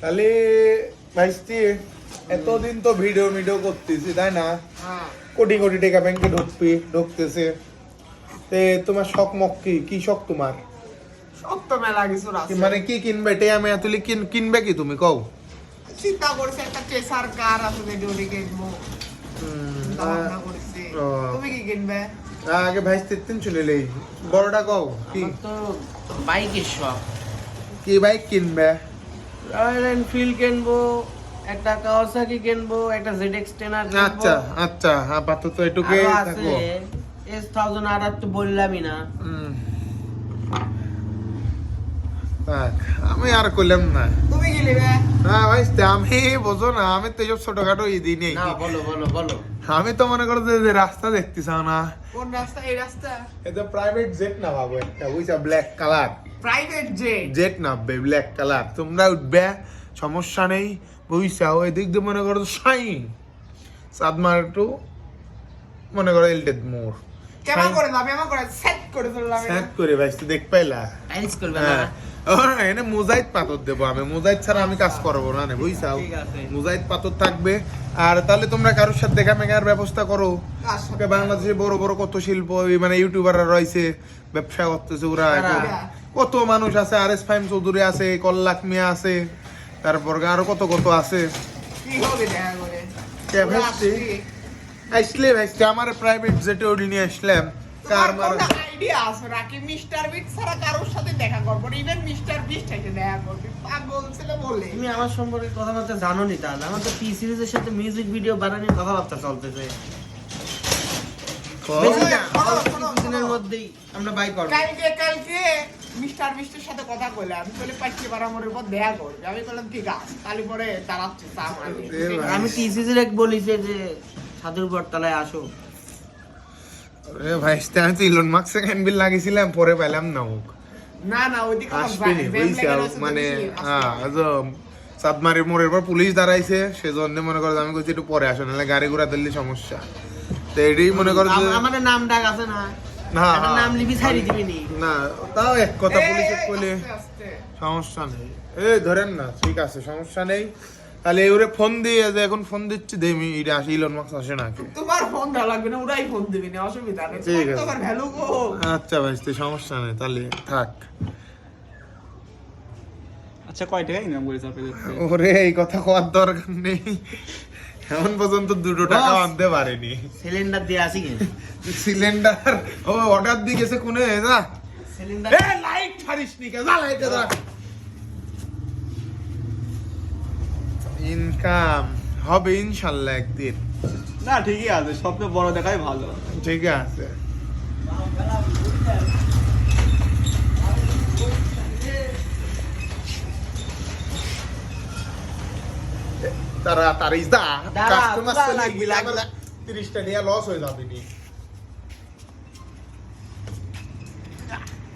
তাহলে ভাইস্তি এতদিন তো ভিডিও ভিডিও করতেছি তাই না? হ্যাঁ। কোটি কোটি টাকা ব্যাংকে ঢুকবি ঢুকতেছে। তে তোমার শখ মক কি? কি শখ তোমার? সব তো মেলা কিছু আছে। মানে কি কিনবে? টেয়া মেয়া তুলি কিন কিনবে কি তুমি? কও। চিন্তা করছে একটা চেসার কার আছে যে ওটি কিনবো। তুমি কি কিনবে? আগে ভাইস্তি তিন চলে লেই। বড়টা কও কি? তো বাইকের শখ। কি বাইক কিনবে? রয়্যাল এনফিল্ড কিনবো একটা কাওয়াসাকি কিনবো একটা জেড এক্স টেন আর আচ্ছা আচ্ছা আপাতত এটুকুই থাকো এস থাউজেন্ড আর তো বললামই না। থাক, আমি আর কইলাম না। তুমি কি নিবে? না ভাই আমি বোঝো না আমি তো এইসব ছোটখাটো ইদি নেই। না বলো বলো বলো। আমি তো মনে করো যে রাস্তা দেখতে চাও না। কোন রাস্তা? এই রাস্তা? এটা প্রাইভেট জেট না ভাবো একটা বুঝছা black colour private jet jet নামবে ব্ল্যাক কালার তোমরা উঠবে সমস্যা নেই বুঝছা ওই দিক দিয়ে মনে করো শাইন সাদমার একটু মনে করো এলটেড মোড় কেমন করে করে সেট করে স্যাট করে ভাই তুই দেখ পাইলা। আইস করবে না। হ্যাঁ। এনে মোজাইত পাথর দেবো আমি। মোজাইত ছাড়া আমি কাজ করব না নে, বুঝছাও? ঠিক আছে। মোজাইত পাথর থাকবে। আর তাহলে তোমরা কারোর সাথে দেখা মেঘার ব্যবস্থা করো। বাংলাদেশে বড় বড় কত শিল্প মানে ইউটিউবাররা রয়েছে ব্যবসা করতেছে ওরা? এখন। কত মানুষ আছে আর এস ফাইম চৌধুরী আছে কল্লাক মিয়া আছে তারপর আরও কত কত আছে। আসলে আমার প্রাইভেট জেটে উঠে নিয়ে আসলাম। কার তোমার আইডিয়া আছে নাকি? মিস্টার বিট ছাড়া কারোর সাথে দেখা করব ইভেন মিস্টার বিস্ট এসে দেখা করবে। পাগল ছেলে বলে। তুমি আমার সম্পর্কে কথাবার্তা জানো নি তাহলে? আমার তো টি সিরিজের সাথে মিউজিক ভিডিও বানানোর কথাবার্তা চলতেছে। কিছুদিনের মধ্যেই আমরা বাই করব। কালকে কালকে মিস্টার বিস্টের সাথে কথা কইলাম আমি বলে পাচ্ছি বারামরের পর দেখা করবে আমি বললাম ঠিক আছে। তাহলে পরে দাঁড়াচ্ছে চা মারবে। এ ভাই। আমি টি এক বলিছে যে সাধুর বটতলায় আসো? এ ভাই আমি তো ইলন মার্কসে ক্যানবিল লাগিয়েছিলাম পরে পেলাম না না না ওইদিকে আসবেনি মানে হ্যাঁ আসবে। মোড়ের পর পুলিশ দাঁড়াইছে সেজন্য মনে করো আমি কইছি একটু পরে আসো নাহলে গাড়ি ঘোড়া দিল্লি সমস্যা। তো এটাই মনে করো যে আম- আমাদের নাম ডাক আছে না। না একটা নাম লিবি ছাড়ি দিবি নি না তাও এক কথা পুলিশে কইলে। সমস্যা নেই। এই ধরেন না ঠিক আছে সমস্যা নেই। তাহলে এবারে ফোন দিয়ে যে এখন ফোন দিচ্ছি দেমি এটা আসে ইলন মার্কস আসে নাকি তোমার ফোন দেওয়া লাগবে না ওরাই ফোন দিবি না অসুবিধা নেই। ঠিক তোমার আছে। আবার ভ্যালু গো আচ্ছা ভাই তো সমস্যা নেই তাহলে থাক। আচ্ছা কয় টাকা ইনকাম করেছে আপনাদের? ওরে এই কথা কোয়ার দরকার নেই। এখন পর্যন্ত দুটো টাকা আনতে পারেনি। সিলিন্ডার দিয়ে আসি কি সিলিন্ডার ও অর্ডার দিয়ে গেছে কোনে? যা। সিলিন্ডার এ লাইট ছাড়িস নি কে যা লাইট যা। ইনকাম হবে ইনশাল্লাহ একদিন। না ঠিকই আছে। স্বপ্ন বড় দেখাই ভালো। ঠিক আছে। তারা তারিস দা কাস্টমার লাগবে, লাগবে। আমার তিরিশটা নিয়ে লস হয়ে যাবে নি